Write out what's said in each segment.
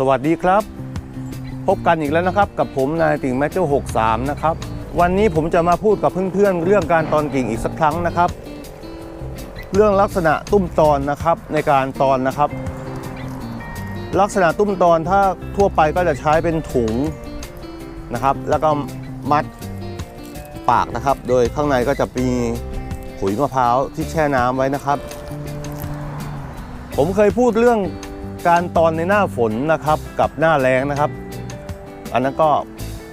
สวัสดีครับ พบกันอีกแล้วนะครับ กับผมนายติ่งแมเจโจ63 นะครับ วันนี้ผมจะมาพูดกับเพื่อนๆ เรื่องการตอนกิ่งอีกสักครั้งนะครับ เรื่องลักษณะตุ้มตอนนะครับในการตอนนะครับ ลักษณะตุ้มตอนถ้าทั่วไปก็จะใช้เป็นถุงนะครับ แล้วก็มัดปากนะครับ โดยข้างในก็จะมีขุยมะพร้าวที่แช่น้ำไว้นะครับ ผมเคยพูดเรื่อง การตอนในหน้าฝนนะครับกับหน้าแรงนะครับ อันนั้นก็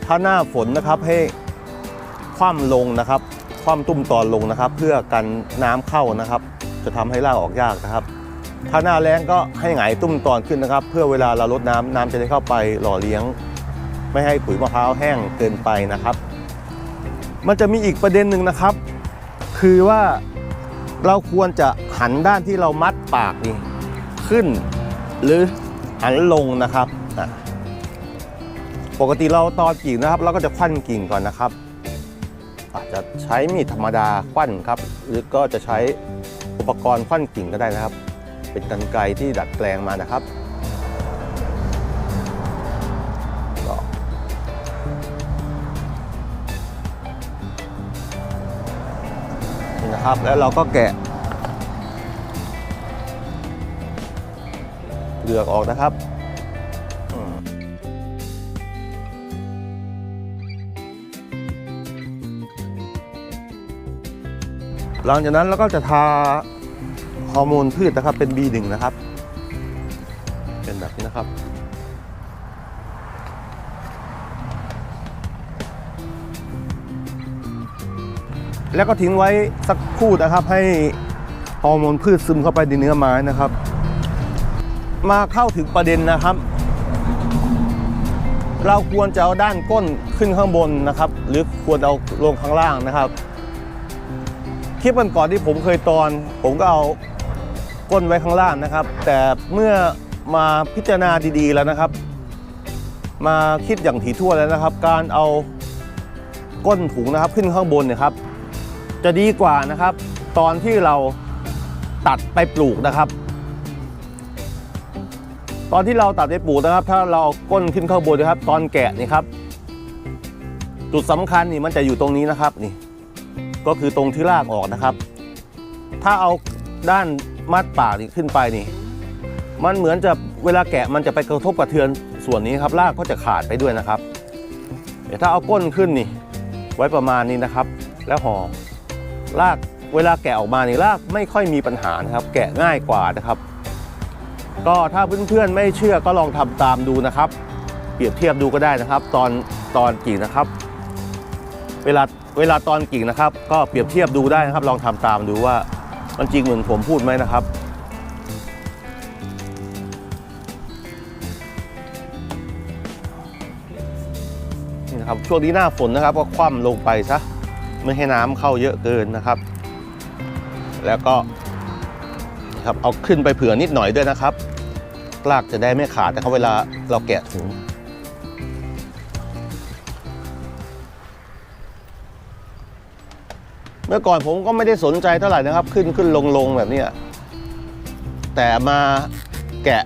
ถ้าหน้าฝนนะครับให้คว่ำลงนะครับ คว่ำตุ้มตอนลงนะครับ เพื่อกันน้ำเข้านะครับ จะทำให้รากออกยากนะครับ ถ้าหน้าแรงก็ให้หงายตุ้มตอนขึ้นนะครับ เพื่อเวลาเราลดน้ำน้ำจะได้เข้าไปหล่อเลี้ยง ไม่ให้ปุ๋ยมะพร้าวแห้งเกินไปนะครับ มันจะมีอีกประเด็นหนึ่งนะครับ คือว่าเราควรจะหันด้านที่เรามัดปากนี่ขึ้น หรือหันลงนะครับปกติเราตอนกิ่งนะครับ เราก็จะควันกิ่งก่อนนะครับ อาจจะใช้มีดธรรมดาควันครับ หรือก็จะใช้อุปกรณ์ควันกิ่งก็ได้นะครับ เป็นกรรไกรที่ดัดแปลงมานะครับนี่นะครับแล้วเราก็แกะ เปลือกออกนะครับหลังจากนั้นเราก็จะทาฮอร์โมนพืชนะครับเป็น B1 นะครับ เป็นแบบนี้นะครับแล้วก็ทิ้งไว้สักครู่นะครับให้ฮอร์โมนพืชซึมเข้าไปในเนื้อไม้นะครับ มาเข้าถึงประเด็นนะครับ เราควรจะเอาด้านก้นขึ้นข้างบนนะครับ หรือควรเอาลงข้างล่างนะครับคลิปก่อนๆที่ผมเคยตอน ผมก็เอาก้นไว้ข้างล่างนะครับ แต่เมื่อมาพิจารณาดีๆแล้วนะครับ มาคิดอย่างถี่ถ้วนแล้วนะครับ การเอาก้นถุงนะครับ ขึ้นข้างบนเนี่ยครับ จะดีกว่านะครับ ตอนที่เราตัดไปปลูกนะครับ ตอนที่เราตัดไปปลูกนะครับ ถ้าเราก้นขึ้นข้างบนนะครับ ตอนแกะนี่ครับ จุดสำคัญนี่มันจะอยู่ตรงนี้นะครับนี่ ก็คือตรงที่รากออกนะครับ ถ้าเอาด้านมัดปากนี่ขึ้นไปนี่ มันเหมือนจะเวลาแกะมันจะไปกระทบกระเทือนส่วนนี้ครับรากก็จะขาดไปด้วยนะครับเดี๋ยวถ้าเอาก้นขึ้นนี่ ไว้ประมาณนี้นะครับ แล้วห่อรากเวลาแกะออกมานี่รากไม่ค่อยมีปัญหานะครับ แกะง่ายกว่านะครับ ก็ถ้าเพื่อนๆไม่เชื่อก็ลองทำตามดูนะครับ เปรียบเทียบดูก็ได้นะครับ ตอนตอนกิ่งนะครับ เวลาเวลาตอนกิ่งนะครับ ก็เปรียบเทียบดูได้นะครับ ลองทำตามดูว่ามันจริงเหมือนผมพูดไหมนะครับนี่นะครับช่วงนี้หน้าฝนนะครับ ก็คว่ำลงไปซะไม่ให้น้ำเข้าเยอะเกินนะครับ แล้วก็ ครับเอาขึ้นไปเผื่อนิดหน่อยด้วยนะครับรากจะได้ไม่ขาดนะครับเวลาเราแกะถุงเมื่อก่อนผมก็ไม่ได้สนใจเท่าไหร่นะครับ ขึ้นขึ้นลงลงแบบนี้แต่มาแกะ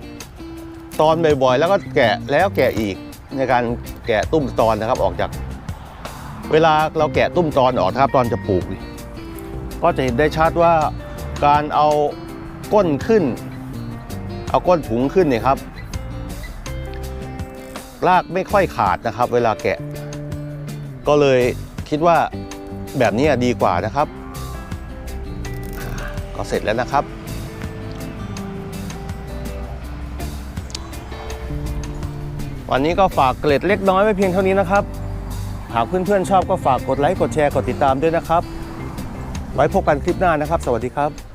ตอนบ่อยๆ แล้วก็แกะแล้วแกะอีกในการแกะตุ้มตอนนะครับออกจาก เวลาเราแกะตุ้มตอนออกนะครับตอนจะปลูก ก็จะเห็นได้ชัดว่าการเอา ก้นขึ้น เอาก้นถุงขึ้นเนี่ยครับรากไม่ค่อยขาดนะครับ เวลาแกะ ก็เลยคิดว่าแบบนี้ดีกว่านะครับ ก็เสร็จแล้วนะครับ วันนี้ก็ฝากเกร็ดเล็กน้อยไว้เพียงเท่านี้นะครับ หากเพื่อนๆชอบก็ฝากกดไลค์กดแชร์กดติดตามด้วยนะครับ ไว้พบกันคลิปหน้านะครับ สวัสดีครับ